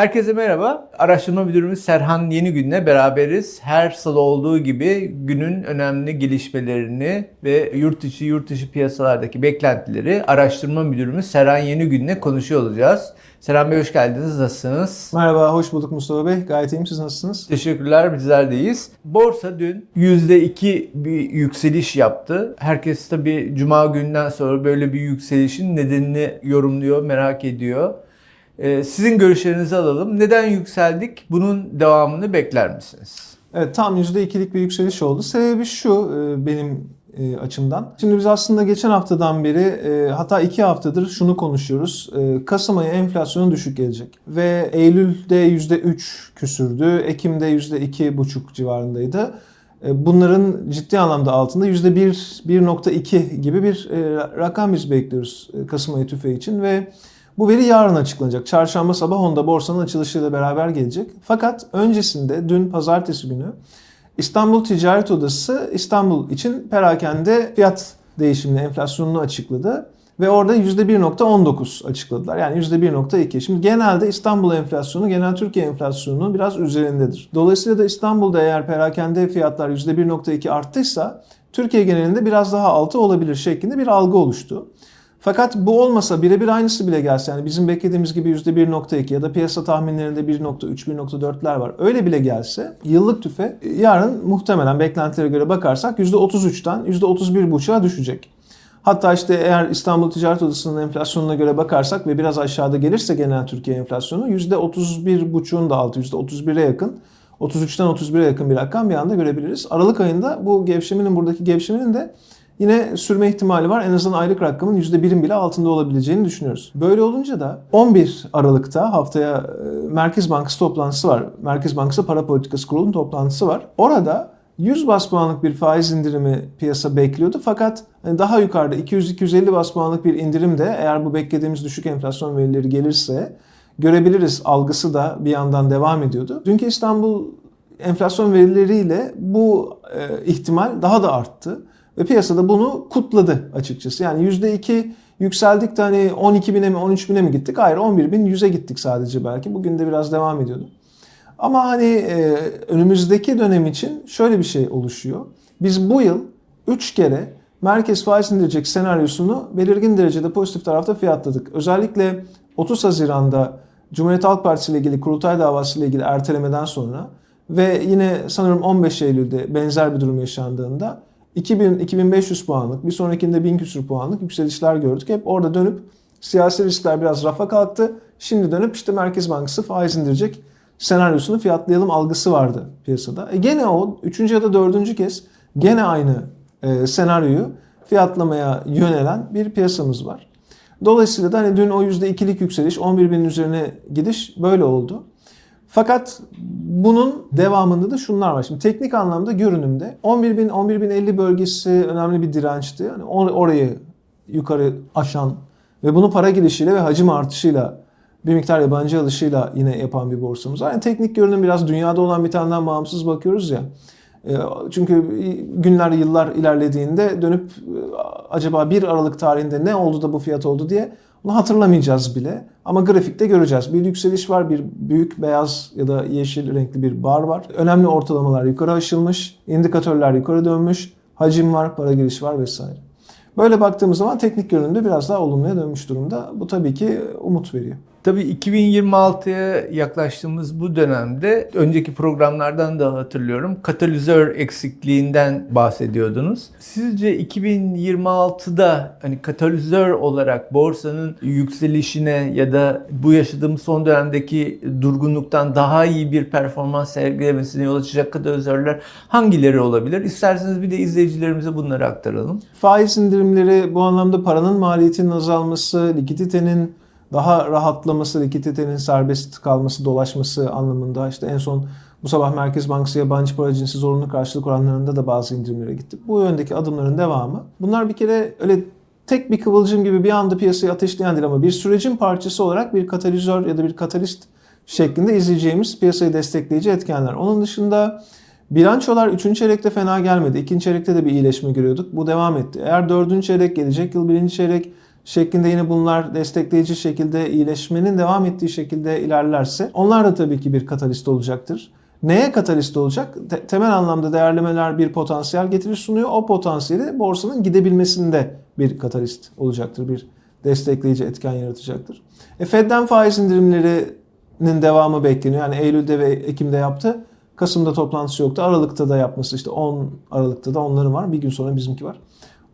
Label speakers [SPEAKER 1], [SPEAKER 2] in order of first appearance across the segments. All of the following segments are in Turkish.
[SPEAKER 1] Herkese merhaba. Araştırma müdürümüz Serhan Yenigün'le beraberiz. Her salı olduğu gibi günün önemli gelişmelerini ve yurt içi yurt dışı piyasalardaki beklentileri araştırma müdürümüz Serhan Yenigün'le konuşuyor olacağız. Serhan Bey hoş geldiniz. Nasılsınız?
[SPEAKER 2] Merhaba, hoş bulduk Mustafa Bey. Gayet iyiyim, siz nasılsınız?
[SPEAKER 1] Teşekkürler, bizler deyiz. Borsa dün %2 bir yükseliş yaptı. Herkes tabii Cuma günden sonra böyle bir yükselişin nedenini yorumluyor, merak ediyor. Ee, Sizin görüşlerinizi alalım. Neden yükseldik? Bunun devamını bekler misiniz?
[SPEAKER 2] Evet, tam %2'lik bir yükseliş oldu. Sebebi şu e, benim e, açımdan. Şimdi biz aslında geçen haftadan beri e, hatta iki haftadır şunu konuşuyoruz. Kasım ayı enflasyonu düşük gelecek. Ve Eylül'de %3 küsürdü. Ekim'de %2,5 civarındaydı. Bunların ciddi anlamda altında %1, 1.2 gibi bir rakam biz bekliyoruz Kasım ayı tüfeği için ve bu veri yarın açıklanacak. Çarşamba sabah 10'da borsanın açılışıyla beraber gelecek. Fakat öncesinde dün pazartesi günü İstanbul Ticaret Odası İstanbul için perakende fiyat değişimini, enflasyonunu açıkladı. Ve orada %1.19 açıkladılar. Yani %1.2. Şimdi genelde İstanbul enflasyonu genel Türkiye enflasyonunun biraz üzerindedir. Dolayısıyla da İstanbul'da eğer perakende fiyatlar %1.2 arttıysa Türkiye genelinde biraz daha altı olabilir şeklinde bir algı oluştu. Fakat bu olmasa birebir aynısı bile gelse yani bizim beklediğimiz gibi %1.2 ya da piyasa tahminlerinde 1.3, 1.4'ler var. Öyle bile gelse yıllık tüfe yarın muhtemelen beklentilere göre bakarsak %33'ten %31.5'a düşecek. Hatta işte eğer İstanbul Ticaret Odası'nın enflasyonuna göre bakarsak ve biraz aşağıda gelirse genel Türkiye enflasyonu %31.5'un da altı %31'e yakın. 33'ten 31'e yakın bir rakam bir anda görebiliriz. Aralık ayında bu gevşemenin buradaki gevşemenin de yine sürme ihtimali var. En azından aylık rakamın %1'in bile altında olabileceğini düşünüyoruz. Böyle olunca da 11 Aralık'ta haftaya e, Merkez Bankası toplantısı var. Merkez Bankası Para Politikası Kurulu'nun toplantısı var. Orada 100 bas puanlık bir faiz indirimi piyasa bekliyordu. Fakat hani daha yukarıda 200-250 bas puanlık bir indirim de eğer bu beklediğimiz düşük enflasyon verileri gelirse görebiliriz algısı da bir yandan devam ediyordu. Dünkü İstanbul enflasyon verileriyle bu e, ihtimal daha da arttı. Ve piyasada bunu kutladı açıkçası. Yani %2 yükseldik de hani 12 bine mi 13 bine mi gittik? Hayır 11 bin 100'e gittik sadece belki. Bugün de biraz devam ediyordu. Ama hani e, önümüzdeki dönem için şöyle bir şey oluşuyor. Biz bu yıl 3 kere merkez faiz indirecek senaryosunu belirgin derecede pozitif tarafta fiyatladık. Özellikle 30 Haziran'da Cumhuriyet Halk Partisi ile ilgili kurultay davası ile ilgili ertelemeden sonra ve yine sanırım 15 Eylül'de benzer bir durum yaşandığında 2000 2500 puanlık, bir sonrakinde 1000 küsur puanlık yükselişler gördük. Hep orada dönüp siyasi riskler biraz rafa kalktı. Şimdi dönüp işte Merkez Bankası faiz indirecek senaryosunu fiyatlayalım algısı vardı piyasada. E gene o üçüncü ya da dördüncü kez gene aynı e, senaryoyu fiyatlamaya yönelen bir piyasamız var. Dolayısıyla da hani dün o %2'lik yükseliş 11 binin üzerine gidiş böyle oldu. Fakat bunun devamında da şunlar var. Şimdi teknik anlamda görünümde 11.000 11.050 bölgesi önemli bir dirençti. Yani or- orayı yukarı aşan ve bunu para girişiyle ve hacim artışıyla bir miktar yabancı alışıyla yine yapan bir borsamız var. Yani teknik görünüm biraz dünyada olan bir taneden bağımsız bakıyoruz ya. E, Çünkü günler yıllar ilerlediğinde dönüp e, acaba 1 Aralık tarihinde ne oldu da bu fiyat oldu diye bunu hatırlamayacağız bile. Ama grafikte göreceğiz. Bir yükseliş var, bir büyük beyaz ya da yeşil renkli bir bar var. Önemli ortalamalar yukarı aşılmış, indikatörler yukarı dönmüş, hacim var, para giriş var vesaire. Böyle baktığımız zaman teknik görünümde biraz daha olumluya dönmüş durumda. Bu tabii ki umut veriyor.
[SPEAKER 1] Tabii 2026'ya yaklaştığımız bu dönemde önceki programlardan da hatırlıyorum katalizör eksikliğinden bahsediyordunuz. Sizce 2026'da hani katalizör olarak borsanın yükselişine ya da bu yaşadığımız son dönemdeki durgunluktan daha iyi bir performans sergilemesine yol açacak katalizörler hangileri olabilir? İsterseniz bir de izleyicilerimize bunları aktaralım.
[SPEAKER 2] Faiz indirimleri bu anlamda paranın maliyetinin azalması, likiditenin daha rahatlaması, likiditenin serbest kalması, dolaşması anlamında işte en son bu sabah Merkez Bankası yabancı para cinsi zorunlu karşılık oranlarında da bazı indirimlere gitti. Bu yöndeki adımların devamı. Bunlar bir kere öyle tek bir kıvılcım gibi bir anda piyasayı ateşleyen değil ama bir sürecin parçası olarak bir katalizör ya da bir katalist şeklinde izleyeceğimiz piyasayı destekleyici etkenler. Onun dışında bilançolar 3. çeyrekte fena gelmedi. 2. çeyrekte de bir iyileşme görüyorduk. Bu devam etti. Eğer 4. çeyrek gelecek yıl 1. çeyrek şeklinde yine bunlar destekleyici şekilde iyileşmenin devam ettiği şekilde ilerlerse onlar da tabii ki bir katalist olacaktır. Neye katalist olacak? Te- temel anlamda değerlemeler bir potansiyel getiri sunuyor. O potansiyeli borsanın gidebilmesinde bir katalist olacaktır. Bir destekleyici etken yaratacaktır. E, Fed'den faiz indirimlerinin devamı bekleniyor. Yani Eylül'de ve Ekim'de yaptı. Kasım'da toplantısı yoktu. Aralık'ta da yapması işte 10 Aralık'ta da onların var. Bir gün sonra bizimki var.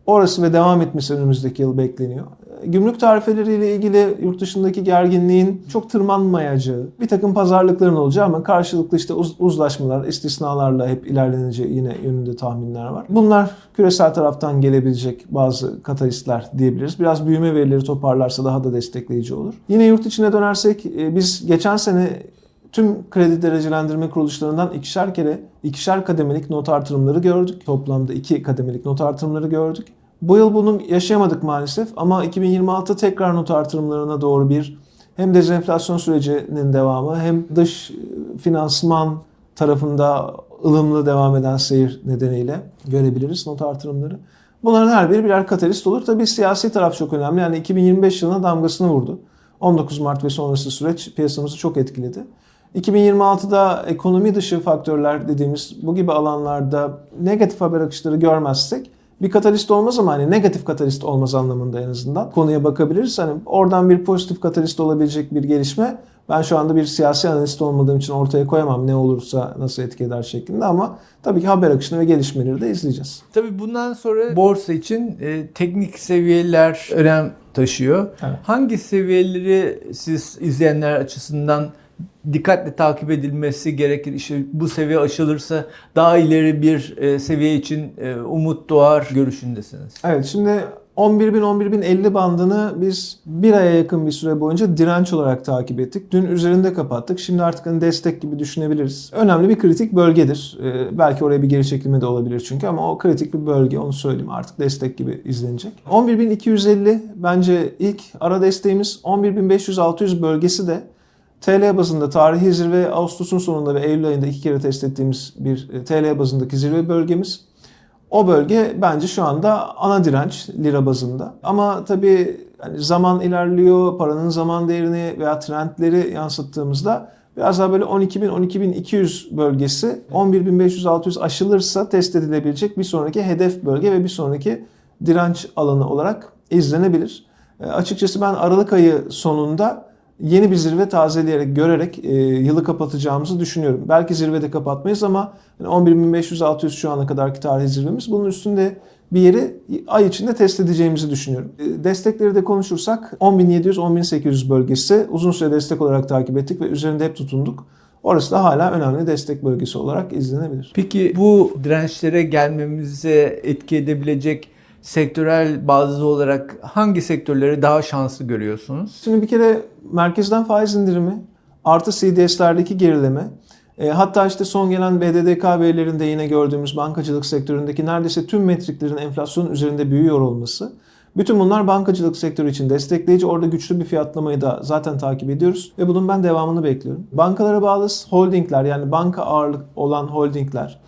[SPEAKER 2] Orası ve devam etmesi önümüzdeki yıl bekleniyor. Gümrük tarifeleriyle ilgili yurt dışındaki gerginliğin çok tırmanmayacağı, bir takım pazarlıkların olacağı ama karşılıklı işte uz- uzlaşmalar, istisnalarla hep ilerleneceği yine yönünde tahminler var. Bunlar küresel taraftan gelebilecek bazı katalistler diyebiliriz. Biraz büyüme verileri toparlarsa daha da destekleyici olur. Yine yurt içine dönersek e, biz geçen sene tüm kredi derecelendirme kuruluşlarından ikişer kere, ikişer kademelik not artırımları gördük. Toplamda iki kademelik not artırımları gördük. Bu yıl bunu yaşayamadık maalesef ama 2026 tekrar not artırımlarına doğru bir hem dezenflasyon sürecinin devamı hem dış e, finansman tarafında ılımlı devam eden seyir nedeniyle görebiliriz not artırımları. Bunların her biri birer katalist olur. Tabii siyasi taraf çok önemli. Yani 2025 yılına damgasını vurdu. 19 Mart ve sonrası süreç piyasamızı çok etkiledi. 2026'da ekonomi dışı faktörler dediğimiz bu gibi alanlarda negatif haber akışları görmezsek bir katalist olmaz ama hani negatif katalist olmaz anlamında en azından konuya bakabiliriz. Hani oradan bir pozitif katalist olabilecek bir gelişme ben şu anda bir siyasi analist olmadığım için ortaya koyamam ne olursa nasıl etki eder şeklinde ama tabii ki haber akışını ve gelişmeleri de izleyeceğiz.
[SPEAKER 1] Tabii bundan sonra borsa için e, teknik seviyeler önem taşıyor.
[SPEAKER 2] Evet.
[SPEAKER 1] Hangi seviyeleri siz izleyenler açısından dikkatle takip edilmesi gerekir? İşte bu seviye aşılırsa daha ileri bir e, seviye için e, umut doğar görüşündesiniz.
[SPEAKER 2] Evet şimdi 11.000-11.050 bandını biz bir aya yakın bir süre boyunca direnç olarak takip ettik. Dün üzerinde kapattık. Şimdi artık hani destek gibi düşünebiliriz. Önemli bir kritik bölgedir. Ee, belki oraya bir geri çekilme de olabilir çünkü ama o kritik bir bölge onu söyleyeyim artık destek gibi izlenecek. 11.250 bence ilk ara desteğimiz 11.500-600 bölgesi de TL bazında tarihi zirve Ağustos'un sonunda ve Eylül ayında iki kere test ettiğimiz bir e, TL bazındaki zirve bölgemiz. O bölge bence şu anda ana direnç lira bazında. Ama tabii hani zaman ilerliyor, paranın zaman değerini veya trendleri yansıttığımızda biraz daha böyle 12.000-12.200 bölgesi 11.500-600 aşılırsa test edilebilecek bir sonraki hedef bölge ve bir sonraki direnç alanı olarak izlenebilir. E, açıkçası ben Aralık ayı sonunda yeni bir zirve tazeleyerek, görerek e, yılı kapatacağımızı düşünüyorum. Belki zirvede kapatmayız ama yani 11.500-600 şu ana kadarki tarihi zirvemiz. Bunun üstünde bir yeri ay içinde test edeceğimizi düşünüyorum. E, destekleri de konuşursak 10.700-10.800 bölgesi uzun süre destek olarak takip ettik ve üzerinde hep tutunduk. Orası da hala önemli destek bölgesi olarak izlenebilir.
[SPEAKER 1] Peki bu dirençlere gelmemize etki edebilecek sektörel bazlı olarak hangi sektörleri daha şanslı görüyorsunuz?
[SPEAKER 2] Şimdi bir kere merkezden faiz indirimi artı CDS'lerdeki gerileme e, hatta işte son gelen BDDK verilerinde yine gördüğümüz bankacılık sektöründeki neredeyse tüm metriklerin enflasyonun üzerinde büyüyor olması bütün bunlar bankacılık sektörü için destekleyici. Orada güçlü bir fiyatlamayı da zaten takip ediyoruz ve bunun ben devamını bekliyorum. Bankalara bağlı holdingler yani banka ağırlık olan holdingler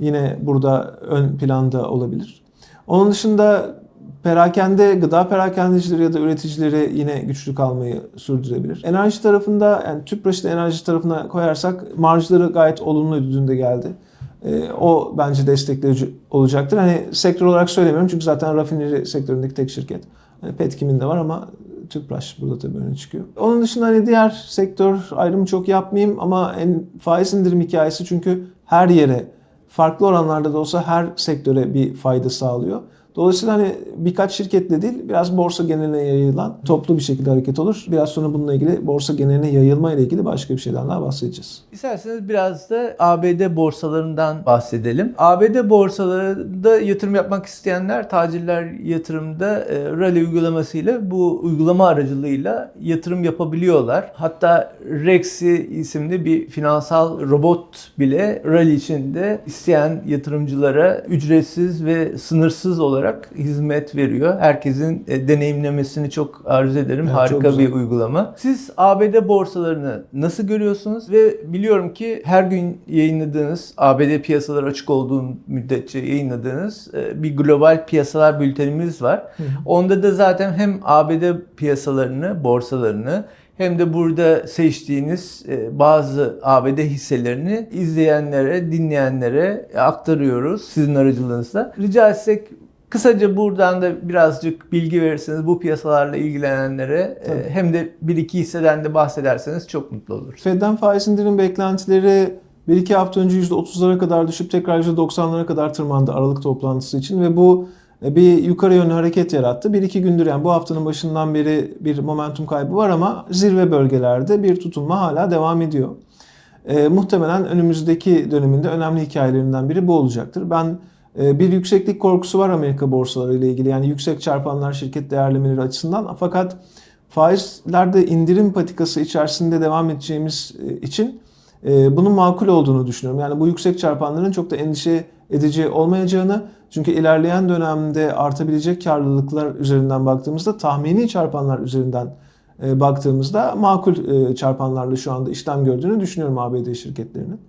[SPEAKER 2] yine burada ön planda olabilir. Onun dışında perakende, gıda perakendecileri ya da üreticileri yine güçlü kalmayı sürdürebilir. Enerji tarafında yani tüpraşit enerji tarafına koyarsak marjları gayet olumluydu dün de geldi. Ee, o bence destekleyici olacaktır. Hani sektör olarak söylemiyorum çünkü zaten rafineri sektöründeki tek şirket. Hani Petkim'in de var ama Tüpraş burada tabii öne çıkıyor. Onun dışında hani diğer sektör ayrımı çok yapmayayım ama en faiz indirim hikayesi çünkü her yere farklı oranlarda da olsa her sektöre bir fayda sağlıyor. Dolayısıyla hani birkaç şirketle değil biraz borsa geneline yayılan toplu bir şekilde hareket olur. Biraz sonra bununla ilgili borsa geneline yayılma ile ilgili başka bir şeyden daha bahsedeceğiz.
[SPEAKER 1] İsterseniz biraz da ABD borsalarından bahsedelim. ABD borsalarında yatırım yapmak isteyenler tacirler yatırımda e, rally uygulamasıyla bu uygulama aracılığıyla yatırım yapabiliyorlar. Hatta Rexy isimli bir finansal robot bile rally içinde isteyen yatırımcılara ücretsiz ve sınırsız olarak olarak hizmet veriyor. Herkesin e, deneyimlemesini çok arzu ederim.
[SPEAKER 2] Evet,
[SPEAKER 1] Harika bir uygulama. Siz ABD borsalarını nasıl görüyorsunuz? Ve biliyorum ki her gün yayınladığınız, ABD piyasaları açık olduğu müddetçe yayınladığınız e, bir global piyasalar bültenimiz var. Onda da zaten hem ABD piyasalarını, borsalarını hem de burada seçtiğiniz e, bazı ABD hisselerini izleyenlere, dinleyenlere aktarıyoruz sizin aracılığınızla. Rica etsek kısaca buradan da birazcık bilgi verirseniz bu piyasalarla ilgilenenlere e, hem de bir iki hisseden de bahsederseniz çok mutlu oluruz.
[SPEAKER 2] Fed'den faiz indirim beklentileri 1-2 hafta önce %30'lara kadar düşüp tekrar %90'lara kadar tırmandı Aralık toplantısı için ve bu e, bir yukarı yönlü hareket yarattı. 1-2 gündür yani bu haftanın başından beri bir momentum kaybı var ama zirve bölgelerde bir tutunma hala devam ediyor. E, muhtemelen önümüzdeki döneminde önemli hikayelerinden biri bu olacaktır. Ben bir yükseklik korkusu var Amerika borsaları ile ilgili. Yani yüksek çarpanlar şirket değerlemeleri açısından. Fakat faizlerde indirim patikası içerisinde devam edeceğimiz e, için e, bunun makul olduğunu düşünüyorum. Yani bu yüksek çarpanların çok da endişe edici olmayacağını çünkü ilerleyen dönemde artabilecek karlılıklar üzerinden baktığımızda tahmini çarpanlar üzerinden e, baktığımızda makul çarpanlarla şu anda işlem gördüğünü düşünüyorum ABD şirketlerinin.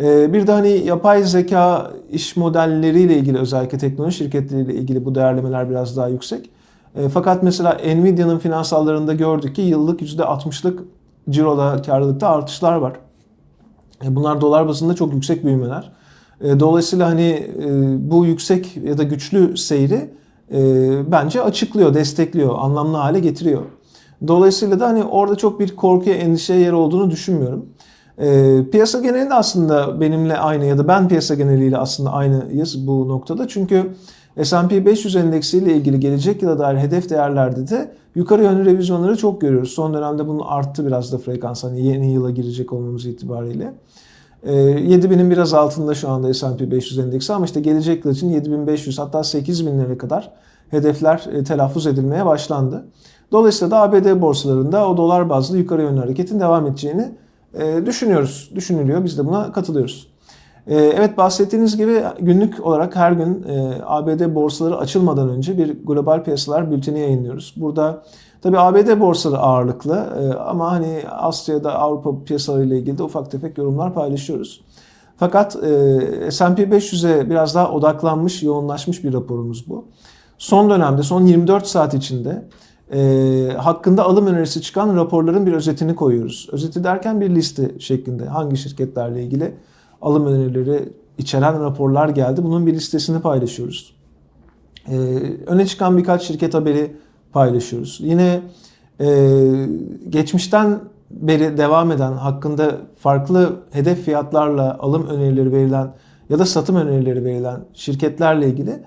[SPEAKER 2] E, Bir de hani yapay zeka iş modelleriyle ilgili özellikle teknoloji şirketleriyle ilgili bu değerlemeler biraz daha yüksek. E, Fakat mesela Nvidia'nın finansallarında gördük ki yıllık %60'lık ciroda, karlılıkta artışlar var. E, Bunlar dolar bazında çok yüksek büyümeler. Dolayısıyla hani e, bu yüksek ya da güçlü seyri e, bence açıklıyor, destekliyor, anlamlı hale getiriyor. Dolayısıyla da hani orada çok bir korkuya, endişeye yer olduğunu düşünmüyorum. E, piyasa genelinde aslında benimle aynı ya da ben piyasa geneliyle aslında aynıyız bu noktada. Çünkü S&P 500 endeksiyle ilgili gelecek yıla dair hedef değerlerde de yukarı yönlü revizyonları çok görüyoruz. Son dönemde bunun arttı biraz da frekans hani yeni yıla girecek olmamız itibariyle. E, 7000'in biraz altında şu anda S&P 500 endeksi ama işte gelecek yıl için 7500 hatta 8000'lere kadar hedefler e, telaffuz edilmeye başlandı. Dolayısıyla da ABD borsalarında o dolar bazlı yukarı yönlü hareketin devam edeceğini e, düşünüyoruz. Düşünülüyor. Biz de buna katılıyoruz. E, Evet bahsettiğiniz gibi günlük olarak her gün e, ABD borsaları açılmadan önce bir global piyasalar bülteni yayınlıyoruz. Burada tabii ABD borsaları ağırlıklı e, ama hani Asya'da Avrupa piyasaları ile ilgili de ufak tefek yorumlar paylaşıyoruz. Fakat e, S&P 500'e biraz daha odaklanmış, yoğunlaşmış bir raporumuz bu. Son dönemde, son 24 saat içinde e, hakkında alım önerisi çıkan raporların bir özetini koyuyoruz. Özeti derken bir liste şeklinde hangi şirketlerle ilgili alım önerileri içeren raporlar geldi. Bunun bir listesini paylaşıyoruz. E, öne çıkan birkaç şirket haberi paylaşıyoruz. Yine e, geçmişten beri devam eden hakkında farklı hedef fiyatlarla alım önerileri verilen ya da satım önerileri verilen şirketlerle ilgili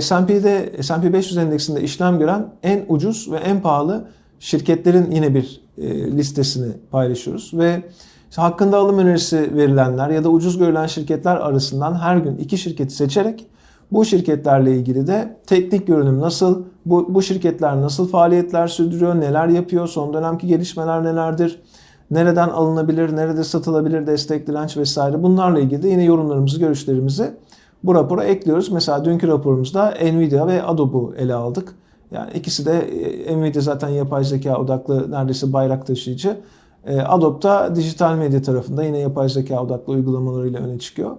[SPEAKER 2] S&P'de S&P 500 endeksinde işlem gören en ucuz ve en pahalı şirketlerin yine bir e, listesini paylaşıyoruz. Ve işte hakkında alım önerisi verilenler ya da ucuz görülen şirketler arasından her gün iki şirketi seçerek bu şirketlerle ilgili de teknik görünüm nasıl, bu, bu şirketler nasıl faaliyetler sürdürüyor, neler yapıyor, son dönemki gelişmeler nelerdir, nereden alınabilir, nerede satılabilir, destek, direnç vesaire bunlarla ilgili de yine yorumlarımızı, görüşlerimizi bu rapora ekliyoruz. Mesela dünkü raporumuzda Nvidia ve Adobe'u ele aldık. Yani ikisi de e, Nvidia zaten yapay zeka odaklı neredeyse bayrak taşıyıcı. E, Adobe da dijital medya tarafında yine yapay zeka odaklı uygulamalarıyla öne çıkıyor.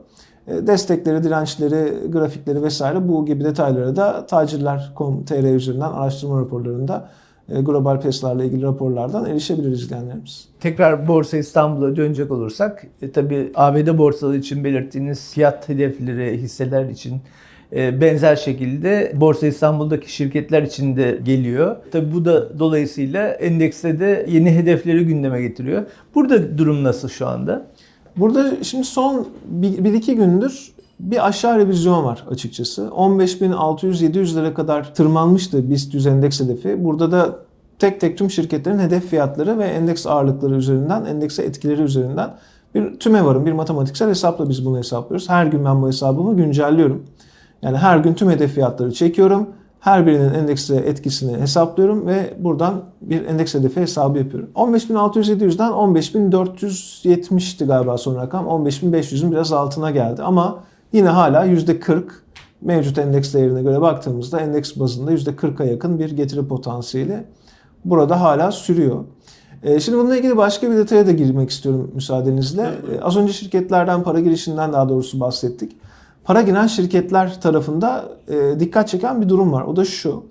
[SPEAKER 2] E, Destekleri, dirençleri, grafikleri vesaire bu gibi detaylara da tacirler.com.tr üzerinden araştırma raporlarında global piyasalarla ilgili raporlardan erişebilir izleyenlerimiz.
[SPEAKER 1] Tekrar Borsa İstanbul'a dönecek olursak, e, tabii ABD borsaları için belirttiğiniz fiyat hedefleri, hisseler için e, benzer şekilde Borsa İstanbul'daki şirketler için de geliyor. Tabii bu da dolayısıyla endekste de yeni hedefleri gündeme getiriyor. Burada durum nasıl şu anda?
[SPEAKER 2] Burada şimdi son 1-2 gündür bir aşağı revizyon var açıkçası. 15.600-700'lere kadar tırmanmıştı BIST 100 endeks hedefi. Burada da tek tek tüm şirketlerin hedef fiyatları ve endeks ağırlıkları üzerinden, endekse etkileri üzerinden bir tümevarım, bir matematiksel hesapla biz bunu hesaplıyoruz. Her gün ben bu hesabımı güncelliyorum. Yani her gün tüm hedef fiyatları çekiyorum. Her birinin endekse etkisini hesaplıyorum ve buradan bir endeks hedefi hesabı yapıyorum. 15.600-700'den 15.470'ti galiba son rakam. 15.500'ün biraz altına geldi ama yine hala %40 mevcut endeks değerine göre baktığımızda endeks bazında %40'a yakın bir getiri potansiyeli burada hala sürüyor. E, Şimdi bununla ilgili başka bir detaya da girmek istiyorum müsaadenizle. E, Az önce şirketlerden, para girişinden daha doğrusu bahsettik. Para giren şirketler tarafında e, dikkat çeken bir durum var. O da şu.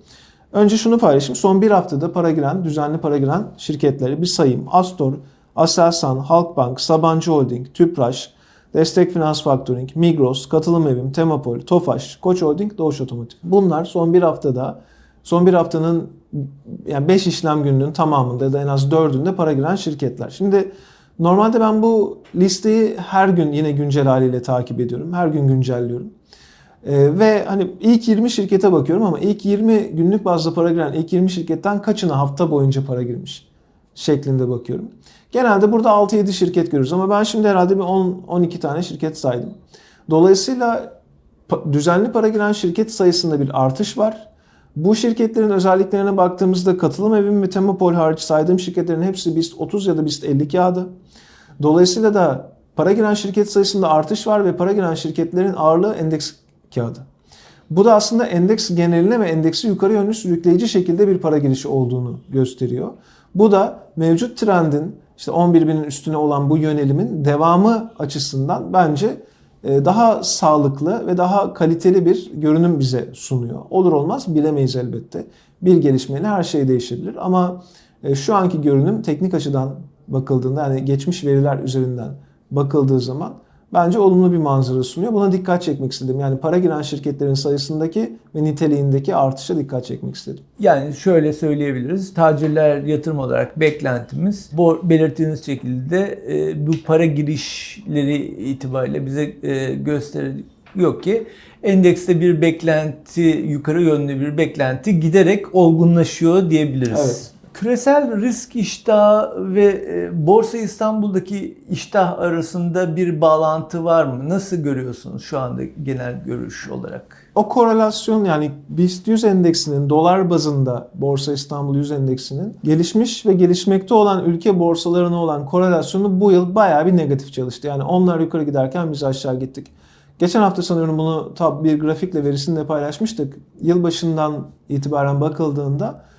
[SPEAKER 2] Önce şunu paylaşayım. Son bir haftada para giren, düzenli para giren şirketleri bir sayayım. Astor, Aselsan, Halkbank, Sabancı Holding, Tüpraş, Destek Finans Factoring, Migros, Katılım Evim, Temapol, Tofaş, Koç Holding, Doğuş Otomotiv. Bunlar son bir haftada, son bir haftanın yani 5 işlem gününün tamamında ya da en az 4'ünde para giren şirketler. Şimdi normalde ben bu listeyi her gün yine güncel haliyle takip ediyorum. Her gün güncelliyorum. Ee, ve hani ilk 20 şirkete bakıyorum ama ilk 20 günlük bazda para giren ilk 20 şirketten kaçına hafta boyunca para girmiş şeklinde bakıyorum. Genelde burada 6-7 şirket görürüz ama ben şimdi herhalde bir 10-12 tane şirket saydım. Dolayısıyla düzenli para giren şirket sayısında bir artış var. Bu şirketlerin özelliklerine baktığımızda katılım evim ve Temapol hariç saydığım şirketlerin hepsi BIST 30 ya da BIST 50 kağıdı. Dolayısıyla da para giren şirket sayısında artış var ve para giren şirketlerin ağırlığı endeks kağıdı. Bu da aslında endeks geneline ve endeksi yukarı yönlü sürükleyici şekilde bir para girişi olduğunu gösteriyor. Bu da mevcut trendin işte 11 binin üstüne olan bu yönelimin devamı açısından bence e, daha sağlıklı ve daha kaliteli bir görünüm bize sunuyor. Olur olmaz bilemeyiz elbette. Bir gelişmeyle her şey değişebilir ama e, şu anki görünüm teknik açıdan bakıldığında yani geçmiş veriler üzerinden bakıldığı zaman bence olumlu bir manzara sunuyor. Buna dikkat çekmek istedim. Yani para giren şirketlerin sayısındaki ve niteliğindeki artışa dikkat çekmek istedim.
[SPEAKER 1] Yani şöyle söyleyebiliriz. Tacirler yatırım olarak beklentimiz bu belirttiğiniz şekilde e, bu para girişleri itibariyle bize e, gösteriyor ki endekste bir beklenti, yukarı yönlü bir beklenti giderek olgunlaşıyor diyebiliriz.
[SPEAKER 2] Evet.
[SPEAKER 1] Küresel risk iştahı ve e, Borsa İstanbul'daki iştah arasında bir bağlantı var mı? Nasıl görüyorsunuz şu anda genel görüş olarak?
[SPEAKER 2] O korelasyon yani BIST 100 endeksinin dolar bazında Borsa İstanbul 100 endeksinin gelişmiş ve gelişmekte olan ülke borsalarına olan korelasyonu bu yıl bayağı bir negatif çalıştı. Yani onlar yukarı giderken biz aşağı gittik. Geçen hafta sanıyorum bunu tab bir grafikle verisini de paylaşmıştık. Yılbaşından itibaren bakıldığında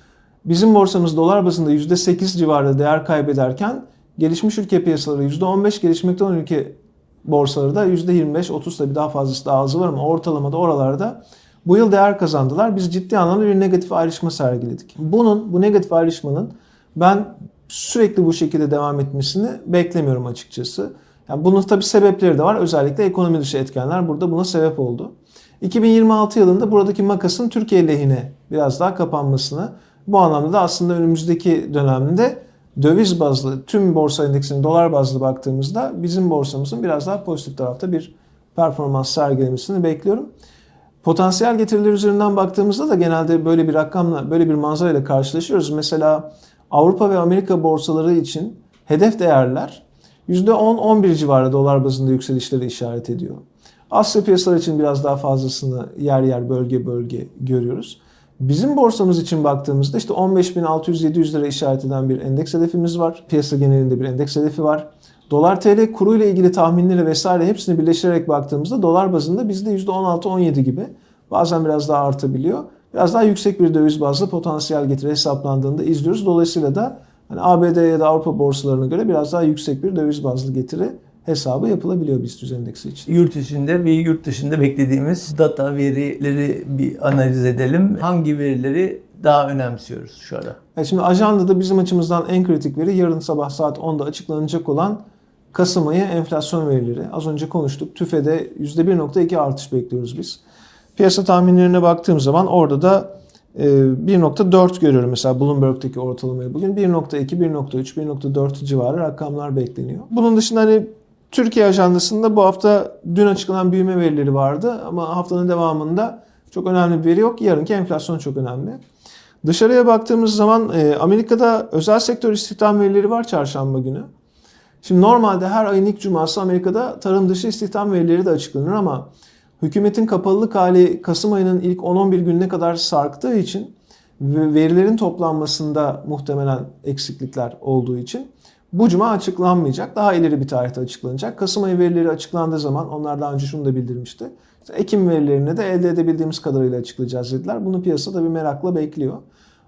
[SPEAKER 2] bizim borsamız dolar bazında %8 civarında değer kaybederken gelişmiş ülke piyasaları %15 gelişmekte olan ülke borsaları da %25-30 tabii daha fazlası daha azı var ama ortalamada oralarda bu yıl değer kazandılar. Biz ciddi anlamda bir negatif ayrışma sergiledik. Bunun, bu negatif ayrışmanın ben sürekli bu şekilde devam etmesini beklemiyorum açıkçası. Yani bunun tabii sebepleri de var. Özellikle ekonomi dışı etkenler burada buna sebep oldu. 2026 yılında buradaki makasın Türkiye lehine biraz daha kapanmasını bu anlamda da aslında önümüzdeki dönemde döviz bazlı tüm borsa endeksinin dolar bazlı baktığımızda bizim borsamızın biraz daha pozitif tarafta bir performans sergilemesini bekliyorum. Potansiyel getiriler üzerinden baktığımızda da genelde böyle bir rakamla, böyle bir manzarayla karşılaşıyoruz. Mesela Avrupa ve Amerika borsaları için hedef değerler %10-11 civarı dolar bazında yükselişleri işaret ediyor. Asya piyasaları için biraz daha fazlasını yer yer bölge bölge görüyoruz. Bizim borsamız için baktığımızda işte 15.600-700 lira işaret eden bir endeks hedefimiz var. Piyasa genelinde bir endeks hedefi var. Dolar TL kuru ile ilgili tahminleri vesaire hepsini birleştirerek baktığımızda dolar bazında bizde %16-17 gibi bazen biraz daha artabiliyor. Biraz daha yüksek bir döviz bazlı potansiyel getiri hesaplandığında izliyoruz. Dolayısıyla da hani ABD ya da Avrupa borsalarına göre biraz daha yüksek bir döviz bazlı getiri hesabı yapılabiliyor BIST 100 endeksi için.
[SPEAKER 1] Yurt içinde ve yurt dışında beklediğimiz data verileri bir analiz edelim. Hangi verileri daha önemsiyoruz şu ara?
[SPEAKER 2] Evet, şimdi ajandada bizim açımızdan en kritik veri yarın sabah saat 10'da açıklanacak olan Kasım ayı enflasyon verileri. Az önce konuştuk. TÜFE'de %1.2 artış bekliyoruz biz. Piyasa tahminlerine baktığım zaman orada da e, 1.4 görüyorum mesela Bloomberg'deki ortalamayı bugün. 1.2, 1.3, 1.4 civarı rakamlar bekleniyor. Bunun dışında hani Türkiye ajandasında bu hafta dün açıklanan büyüme verileri vardı ama haftanın devamında çok önemli bir veri yok. Yarınki enflasyon çok önemli. Dışarıya baktığımız zaman e, Amerika'da özel sektör istihdam verileri var çarşamba günü. Şimdi normalde her ayın ilk cuması Amerika'da tarım dışı istihdam verileri de açıklanır ama hükümetin kapalılık hali Kasım ayının ilk 10-11 gününe kadar sarktığı için ve verilerin toplanmasında muhtemelen eksiklikler olduğu için bu cuma açıklanmayacak. Daha ileri bir tarihte açıklanacak. Kasım ayı verileri açıklandığı zaman onlar daha önce şunu da bildirmişti. İşte Ekim verilerini de elde edebildiğimiz kadarıyla açıklayacağız dediler. Bunu piyasa da bir merakla bekliyor.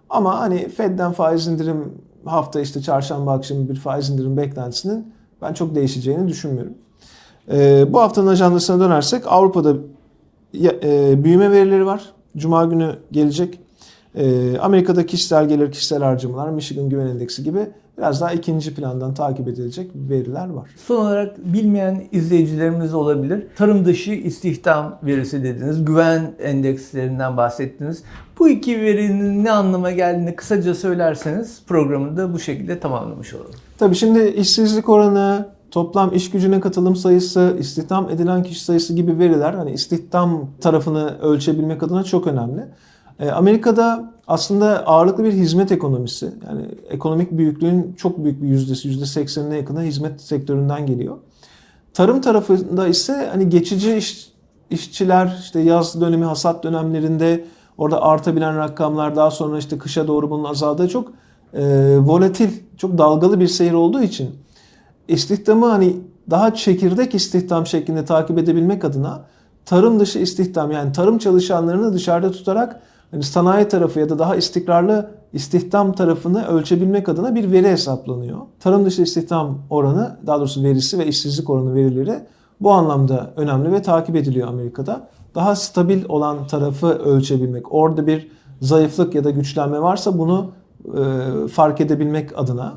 [SPEAKER 2] Ama hani Fed'den faiz indirim hafta işte çarşamba akşamı bir faiz indirim beklentisinin ben çok değişeceğini düşünmüyorum. Ee, bu haftanın ajandasına dönersek Avrupa'da e, büyüme verileri var. Cuma günü gelecek. Ee, Amerika'da kişisel gelir, kişisel harcamalar, Michigan Güven Endeksi gibi biraz daha ikinci plandan takip edilecek veriler var.
[SPEAKER 1] Son olarak bilmeyen izleyicilerimiz olabilir. Tarım dışı istihdam verisi dediniz. Güven endekslerinden bahsettiniz. Bu iki verinin ne anlama geldiğini kısaca söylerseniz programı da bu şekilde tamamlamış olalım.
[SPEAKER 2] Tabii şimdi işsizlik oranı, toplam iş gücüne katılım sayısı, istihdam edilen kişi sayısı gibi veriler hani istihdam tarafını ölçebilmek adına çok önemli. Ee, Amerika'da aslında ağırlıklı bir hizmet ekonomisi. Yani ekonomik büyüklüğün çok büyük bir yüzdesi, yüzde seksenine yakını hizmet sektöründen geliyor. Tarım tarafında ise hani geçici iş, işçiler işte yaz dönemi, hasat dönemlerinde orada artabilen rakamlar daha sonra işte kışa doğru bunun azaldığı çok e, volatil, çok dalgalı bir seyir olduğu için istihdamı hani daha çekirdek istihdam şeklinde takip edebilmek adına tarım dışı istihdam yani tarım çalışanlarını dışarıda tutarak hani sanayi tarafı ya da daha istikrarlı istihdam tarafını ölçebilmek adına bir veri hesaplanıyor. Tarım dışı istihdam oranı, daha doğrusu verisi ve işsizlik oranı verileri bu anlamda önemli ve takip ediliyor Amerika'da. Daha stabil olan tarafı ölçebilmek, orada bir zayıflık ya da güçlenme varsa bunu e, fark edebilmek adına.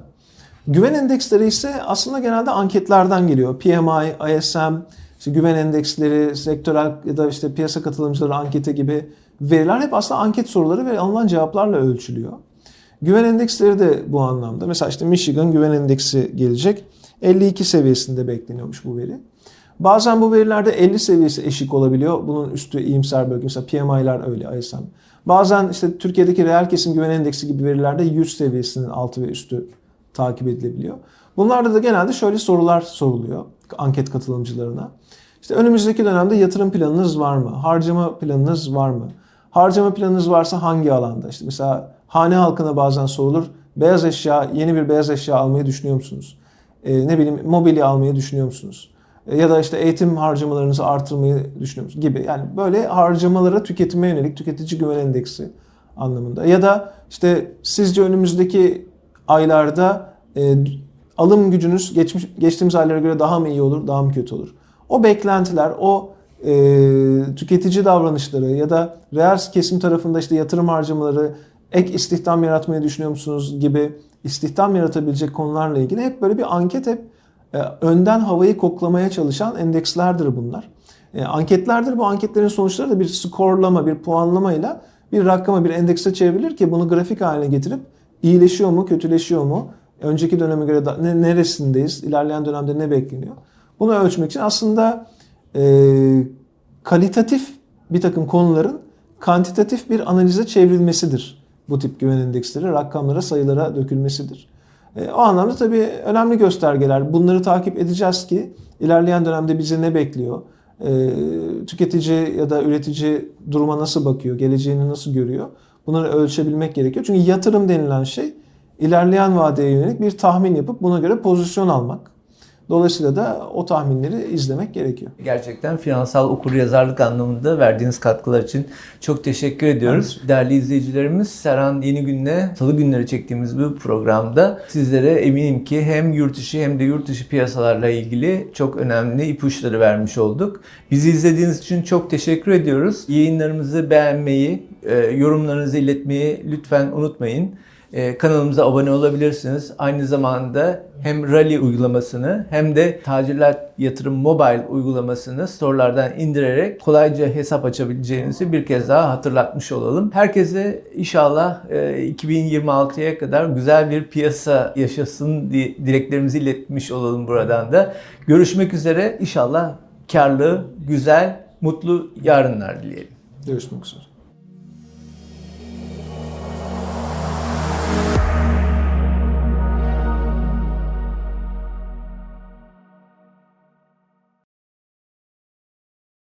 [SPEAKER 2] Güven endeksleri ise aslında genelde anketlerden geliyor. PMI, ISM, işte güven endeksleri, sektörel ya da işte piyasa katılımcıları anketi gibi veriler hep aslında anket soruları ve alınan cevaplarla ölçülüyor. Güven endeksleri de bu anlamda. Mesela işte Michigan güven endeksi gelecek. 52 seviyesinde bekleniyormuş bu veri. Bazen bu verilerde 50 seviyesi eşik olabiliyor. Bunun üstü iyimser bölge. Mesela PMI'lar öyle, ISM. Bazen işte Türkiye'deki reel kesim güven endeksi gibi verilerde 100 seviyesinin altı ve üstü takip edilebiliyor. Bunlarda da genelde şöyle sorular soruluyor anket katılımcılarına. İşte önümüzdeki dönemde yatırım planınız var mı? Harcama planınız var mı? Harcama planınız varsa hangi alanda? İşte mesela hane halkına bazen sorulur. Beyaz eşya, yeni bir beyaz eşya almayı düşünüyor musunuz? Ee, ne bileyim mobilya almayı düşünüyor musunuz? Ee, ya da işte eğitim harcamalarınızı artırmayı düşünüyor musunuz? Gibi. Yani böyle harcamalara tüketime yönelik tüketici güven endeksi anlamında. Ya da işte sizce önümüzdeki aylarda e, alım gücünüz geçmiş geçtiğimiz aylara göre daha mı iyi olur, daha mı kötü olur? O beklentiler, o e, tüketici davranışları ya da reel kesim tarafında işte yatırım harcamaları, ek istihdam yaratmayı düşünüyor musunuz gibi istihdam yaratabilecek konularla ilgili hep böyle bir anket hep e, önden havayı koklamaya çalışan endekslerdir bunlar. E, anketlerdir. Bu anketlerin sonuçları da bir skorlama, bir puanlamayla bir rakama, bir endekse çevrilir ki bunu grafik haline getirip iyileşiyor mu, kötüleşiyor mu? Önceki döneme göre da, ne, neresindeyiz? İlerleyen dönemde ne bekleniyor? Bunu ölçmek için aslında e, kalitatif bir takım konuların kantitatif bir analize çevrilmesidir. Bu tip güven endeksleri rakamlara, sayılara dökülmesidir. E, o anlamda tabii önemli göstergeler. Bunları takip edeceğiz ki ilerleyen dönemde bizi ne bekliyor? E, tüketici ya da üretici duruma nasıl bakıyor? Geleceğini nasıl görüyor? Bunları ölçebilmek gerekiyor. Çünkü yatırım denilen şey ilerleyen vadeye yönelik bir tahmin yapıp buna göre pozisyon almak. Dolayısıyla da o tahminleri izlemek gerekiyor.
[SPEAKER 1] Gerçekten finansal okuryazarlık anlamında verdiğiniz katkılar için çok teşekkür ediyoruz. Değerli izleyicilerimiz, Serhan Yeni Gün'le salı günleri çektiğimiz bu programda sizlere eminim ki hem yurt içi hem de yurt dışı piyasalarla ilgili çok önemli ipuçları vermiş olduk. Bizi izlediğiniz için çok teşekkür ediyoruz. Yayınlarımızı beğenmeyi, e, yorumlarınızı iletmeyi lütfen unutmayın. Ee, kanalımıza abone olabilirsiniz. Aynı zamanda hem Rally uygulamasını hem de Tacirler Yatırım Mobile uygulamasını storelardan indirerek kolayca hesap açabileceğinizi bir kez daha hatırlatmış olalım. Herkese inşallah e, 2026'ya kadar güzel bir piyasa yaşasın diye dileklerimizi iletmiş olalım buradan da. Görüşmek üzere. İnşallah karlı, güzel, mutlu yarınlar dileyelim.
[SPEAKER 2] Görüşmek üzere.